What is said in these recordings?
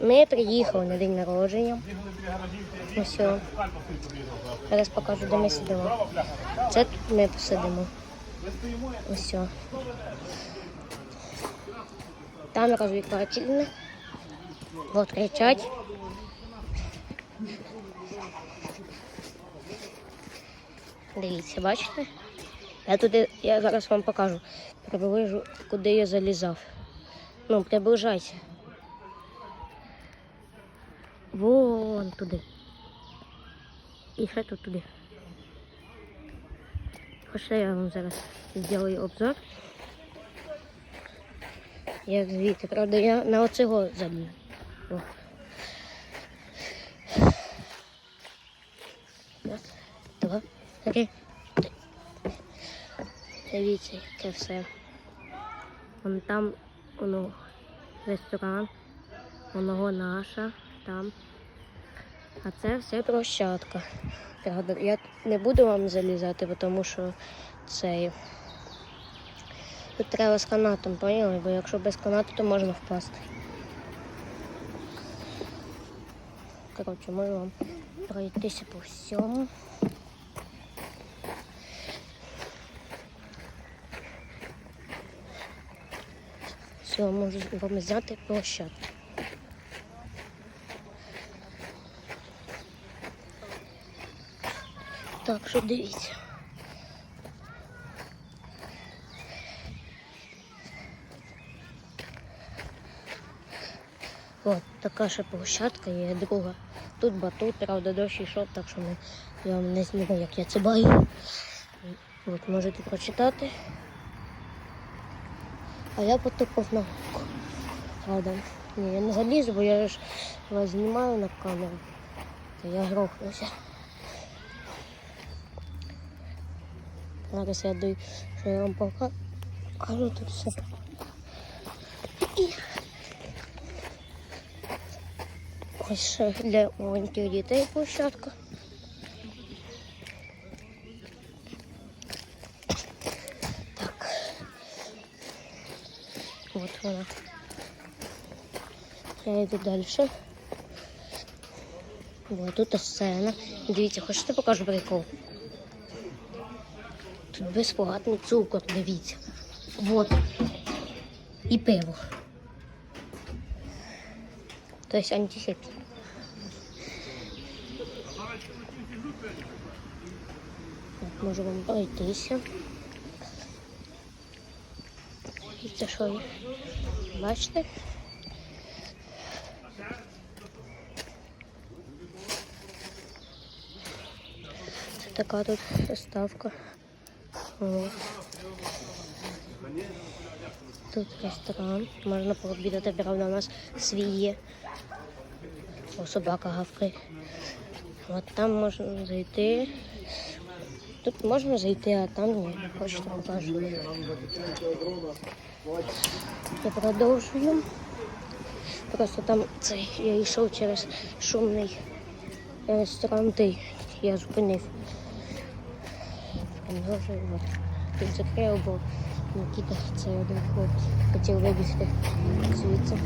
Ми приїхали на день народження. Ось. Зараз покажу, де ми сидимо. Це ми посидимо. Ось. Там розвлекательне. Вот кричать. Дивіться, бачите? Я туди, я зараз вам покажу. Приближу, куди я залізав. Ну, приближайся. Вон туди. І ще тут туди. Хоча я вам зараз зроблю обзор. Як звідти, правда, я на оцього. О. Раз, два, три. Дивіться, яке все. Вон там воно ресторан, воно наша, там. А це все площадка. Правда, я не буду вам залізати, тому що цей. Тут треба з канатом, поняли? Бо якщо без канату, то можна впасти. Коротше, можу вам пройтися по всьому. Все, можу вам взяти площадку. Так, що дивіться. От така ще площадка є друга. Тут батут, правда, дощ йшов, так що ми, я вам не зніму, як я це баю. От можете прочитати. А я потопав на гук. Правда. Ні, я не залізу, бо я ж вас знімаю на камеру. То я грохнуся. Зараз я даю, що я вам покажу тут все. Ось для маленьких дітей площадка. От вона. Я йду далі. Ось тут сцена. Дивіться, хочете покажу прикол? Тут безплатний цукор, дивіться. Вот. І пиво. Тобто антисептик. Так, Можу вам пройтися. Це що? Бачите? Це така тут доставка. От. Тут ресторан. Можна пообідати, правда, у нас свій. О, собака гавкає. От там можна зайти. Тут можна зайти, а там ні. Хочете покажу. Я продовжую. Просто там цей, я йшов через шумний ресторан, той я зупинив. Продовжую. Тут закрив, бо Нікіта це один хлопець хотів вибігти звідси.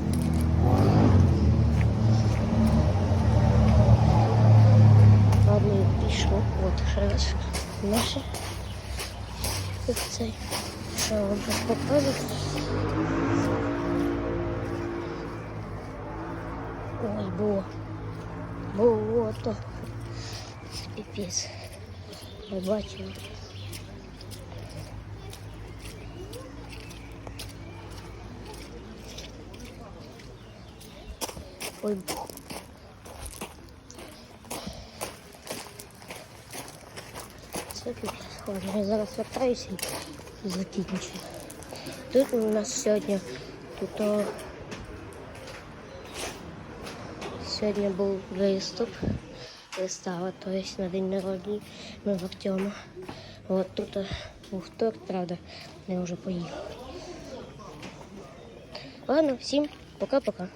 Наше. Тут цей. Що вам покажу. Ой, було. Було то. Піпець. Я бачила. Ой, бог. Ладно, я зараз вертаюся і закінчу. Тут у нас сьогодні тут о, сьогодні був виступ, вистава, тобто на день народження ми в Артема. От тут був торт, правда, я вже поїхав. Ладно, всім пока-пока.